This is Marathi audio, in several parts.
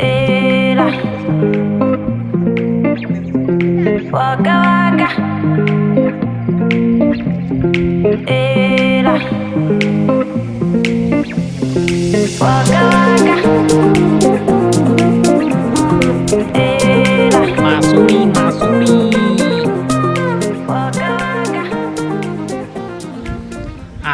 Era. Waka waka. Era. Waka waka. Era. मासुरी मासुरी Waka waka.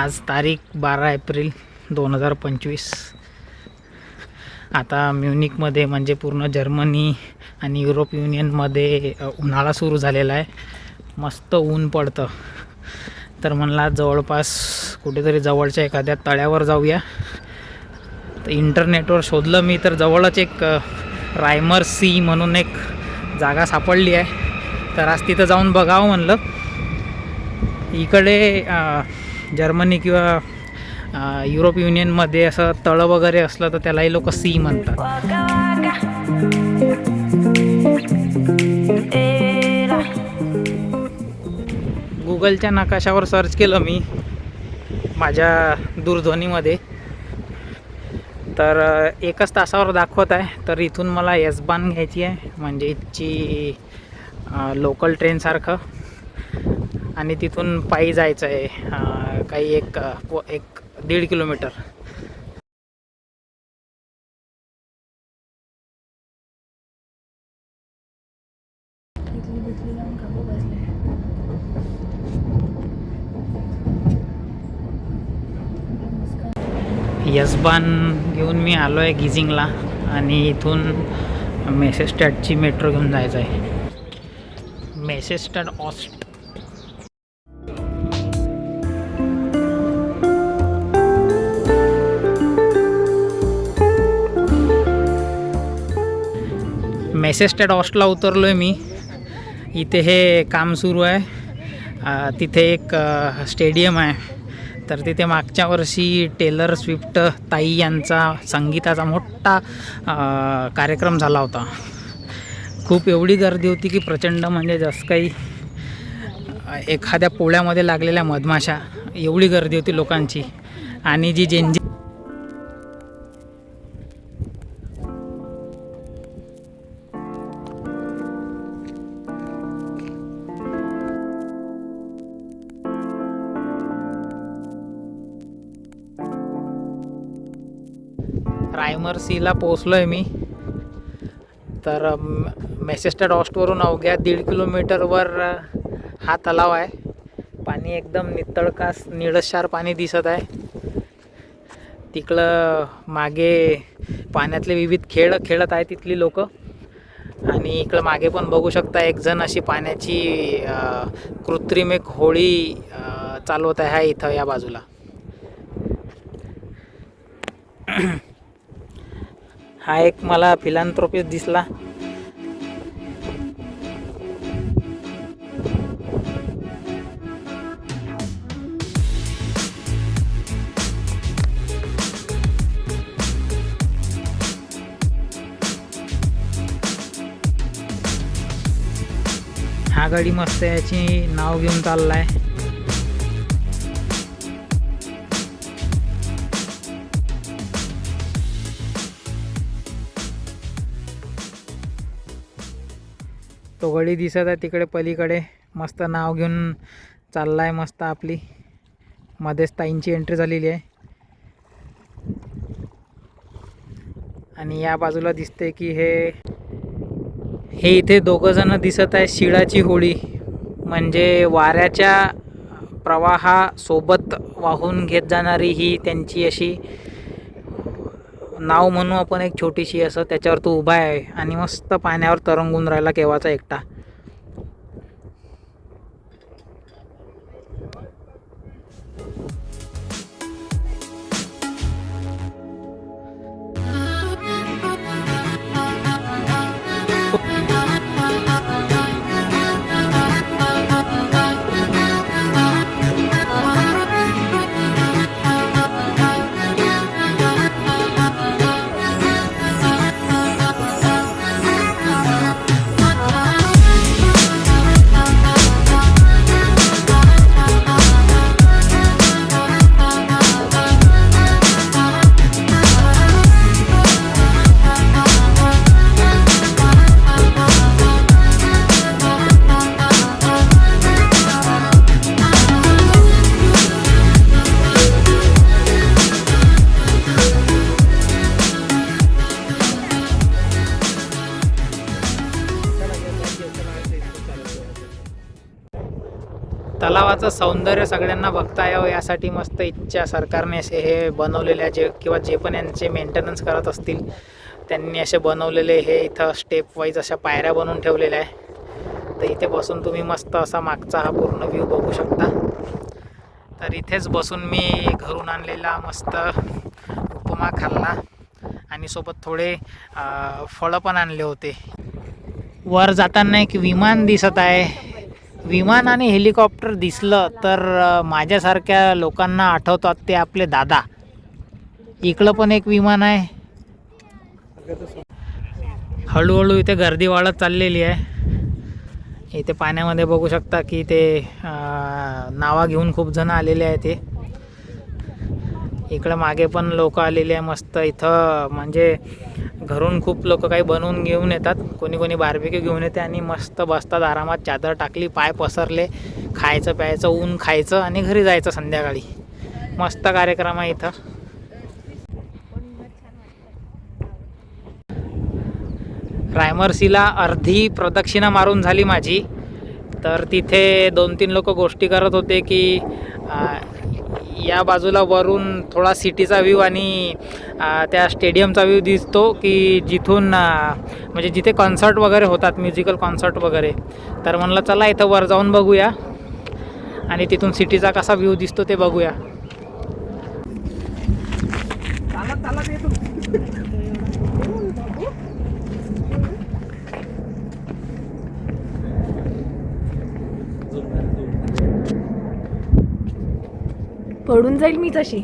आज तारीख बारा एप्रिल दोन हजार पंचवीस. आता म्युनिकमध्ये म्हणजे पूर्ण जर्मनी आणि युरोप युनियनमध्ये उन्हाळा सुरू झालेला आहे. मस्त ऊन पडतं. तर म्हणला जवळपास कुठेतरी जवळच्या एखाद्या तळ्यावर जाऊया. तर इंटरनेटवर शोधलं मी तर जवळच एक रायमर सी म्हणून एक जागा सापडली आहे. तर आज तिथं जाऊन बघावं म्हणलं. इकडे जर्मनी किंवा युरोप युनियनमध्ये असं तळं वगैरे असलं तर त्यालाही लोक सी म्हणतात. गुगलच्या नकाशावर सर्च केलं मी माझ्या दूरध्वनीमध्ये. तर एकच तासावर दाखवत आहे. तर इथून मला यशबान घ्यायची आहे. म्हणजे इथची लोकल ट्रेनसारखं आणि तिथून पायी जायचं आहे. काही एक एक दीड किलोमीटर. यशबान घेऊन मी आलो आहे गिझिंगला आणि इथून मेसेस्टॅटची मेट्रो घेऊन जायचं आहे मेसेस्टॅट ऑस्ट मेसेस्टॅट हॉस्टला उतरलो आहे मी. इथे हे काम सुरू आहे. तिथे एक स्टेडियम आहे. तर तिथे मागच्या वर्षी टेलर स्विफ्ट ताई यांचा संगीताचा मोठा कार्यक्रम झाला होता. खूप एवढी गर्दी होती की प्रचंड म्हणजे जसं काही एखाद्या पोळ्यामध्ये लागलेल्या मधमाशा एवढी गर्दी होती लोकांची. आणि जी जेंजी रायमर सीला पोचलो आहे मी तर मेसेस्टर ऑस्टवरून अवघ्या दीड किलोमीटरवर हा तलाव आहे. पाणी एकदम नितळकास निळशार पाणी दिसत आहे. तिकडं मागे पाण्यातले विविध खेळ खेळत आहे तिथली लोक. आणि इकडं मागे पण बघू शकता एक जण अशी पाण्याची कृत्रिम एक होळी चालवत आहे इथं या बाजूला. हा एक मला फिलांथ्रोपिस दिसला. हा गाडी मस्त याची नाव घेऊन चाललाय. तो गडी दिसत आहे तिकडे पलीकडे. मस्त नाव घेऊन चाललाय मस्त आपली. मध्येच ताईंची एंट्री झालेली आहे. आणि या बाजूला दिसते की हे हे इथे दोघं जण दिसत आहे शिळाची होळी. म्हणजे वाऱ्याच्या प्रवाहासोबत वाहून घेत जाणारी ही त्यांची अशी नाव म्हणू आपण एक छोटीशी असं त्याच्यावर तो उभा आहे आणि मस्त पाण्यावर तरंगून राहिला केव्हाचा एकटा. महाराष्ट्राचं सौंदर्य सगळ्यांना बघता यावं यासाठी मस्त इच्छा सरकारने असे हे बनवलेले आहे जे किंवा जे पण यांचे मेंटेनन्स करत असतील त्यांनी असे बनवलेले हे इथं स्टेप वाईज अशा पायऱ्या बनवून ठेवलेल्या आहे. तर इथे बसून तुम्ही मस्त असा मागचा हा पूर्ण व्ह्यू बघू शकता. तर इथेच बसून मी घरून आणलेला मस्त उपमा खाल्ला. आणि सोबत थोडे फळं पण आणले होते. वर जाताना एक विमान दिसत आहे. विमान आणि हेलिकॉप्टर दिसलं तर माझ्यासारख्या लोकांना आठवतात ते आपले दादा. इकडं पण एक विमान आहे. हळूहळू इथे गर्दी वाढत चाललेली आहे. इथे पाण्यामध्ये बघू शकता की ते नावा घेऊन खूप जण आलेले आहे ते. इकडं मागे पण लोक आलेले आहे मस्त. इथं म्हणजे घरून खूप लोक काही बनवून घेऊन येतात. कोणी कोणी बार्बिक्यू घेऊन येते आणि मस्त बसतात आरामात. चादर टाकली पाय पसरले खायचं प्यायचं ऊन खायचं आणि घरी जायचं संध्याकाळी. मस्त कार्यक्रम आहे इथं. रायमर्सीला अर्धी प्रदक्षिणा मारून झाली माझी. तर तिथे दोन तीन लोक गोष्टी करत होते की या बाजूला वरून थोडा सिटीचा व्ह्यू आणि त्या स्टेडियमचा व्ह्यू दिसतो की जिथून म्हणजे जिथे कॉन्सर्ट वगैरे होतात म्युझिकल कॉन्सर्ट वगैरे. तर म्हणलं चला इथं वर जाऊन बघूया. आणि तिथून सिटीचा कसा व्ह्यू दिसतो ते बघूया. पडून जाईल मी तशी.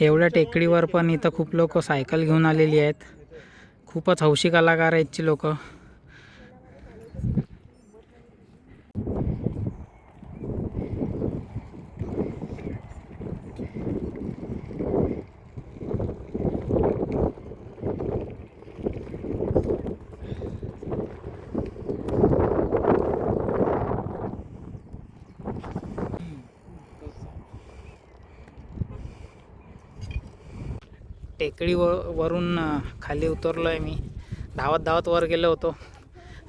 एवढ्या टेकडीवर पण इथं खूप लोक सायकल घेऊन आलेली आहेत. खूपच हौशी कलाकार आहेत ची लोक. टेकडी व वरून खाली उतरलो आहे मी. धावत धावत वर गेलो होतो.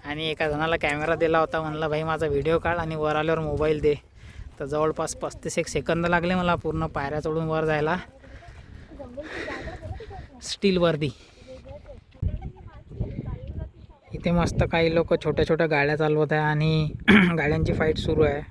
आणि एका जणाला कॅमेरा दिला होता. म्हणलं भाई माझा व्हिडिओ काढ आणि वर आल्यावर मोबाईल दे. तर जवळपास पस्तीस एक सेकंद लागले मला पूर्ण पायऱ्या चढून वर जायला. स्टील वर्दी. इथे मस्त काही लोक छोट्या छोट्या गाड्या चालवत आहे आणि गाड्यांची फाईट सुरू आहे.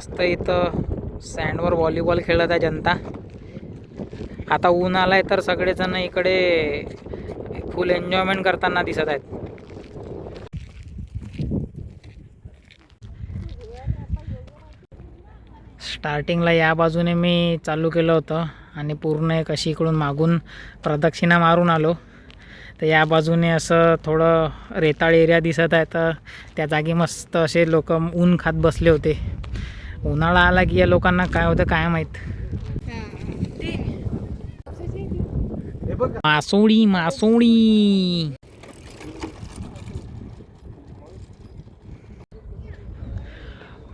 मस्त इथं सँडवर व्हॉलीबॉल खेळत आहे जनता. आता ऊन आलाय तर सगळेजण इकडे फुल एन्जॉयमेंट करताना दिसत आहेत. स्टार्टिंगला या बाजूने मी चालू केलं होतं आणि पूर्ण एक अशी इकडून मागून प्रदक्षिणा मारून आलो. तर या बाजूने असं थोडं रेताळ एरिया दिसत आहे तर त्या जागी मस्त असे लोक ऊन खात बसले होते. उन्हाळा आला की या लोकांना काय होतं काय माहीत? मासोळी मासोळी.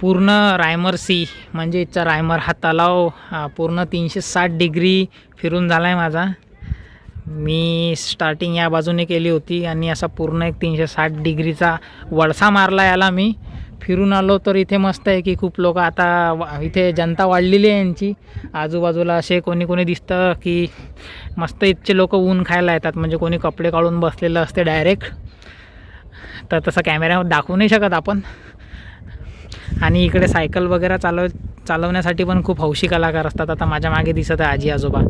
पूर्ण रायमर सी म्हणजे इथचा रायमर हा तलाव हा पूर्ण तीनशे साठ डिग्री फिरून झाला आहे माझा. मी स्टार्टिंग या बाजूने केली होती आणि असा पूर्ण एक तीनशे साठ डिग्रीचा वळसा मारला याला मी. फिरून आलो तर इथे मस्त आहे की खूप लोक आता वा- इथे जनता वाढलेली आहे यांची. आजूबाजूला असे कोणी कोणी दिसतं की मस्त इथचे लोक ऊन खायला येतात. म्हणजे कोणी कपडे काढून बसलेलं असते डायरेक्ट तर तसं कॅमेऱ्या दाखवू नाही शकत आपण. आणि इकडे सायकल वगैरे चालव चालवण्यासाठी पण खूप हौशी कलाकार असतात. आता माझ्या मागे दिसत आहे आजी आजोबा.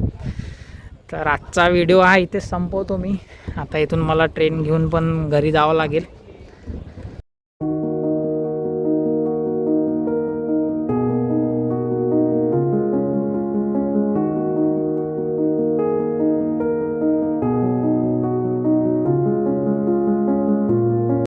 तर आजचा व्हिडिओ हा इथेच संपवतो मी. आता इथून मला ट्रेन घेऊन पण घरी जावं लागेल.